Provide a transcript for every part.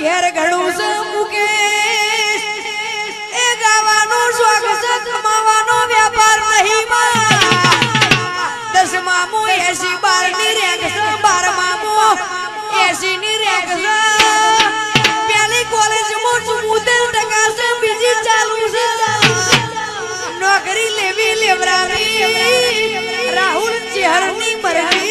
ઘર ઘણું છે મૂકે. એ ગાવાનો શોખ છે કમાવાનો વ્યાપાર નહીં દસ મામો એસી બારની રેક છે બાર મામો એસી ની રેક છે. પેલી કોલેજમાં ચુમ્મોતેર ટકા છે બીજી ચાલુ છે. નોકરી લેવી લેવરાવી રાહુલ ચેહરની મરજી. છે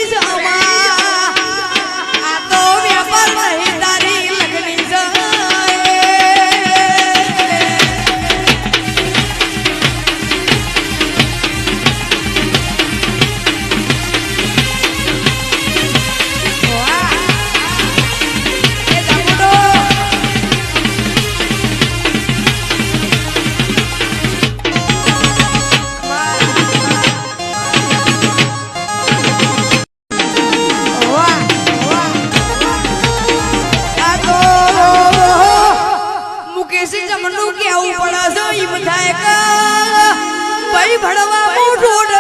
કેસી ચમડું કેવું પડે છે? ઈ બધાય ભાઈ ભણવા મોઢું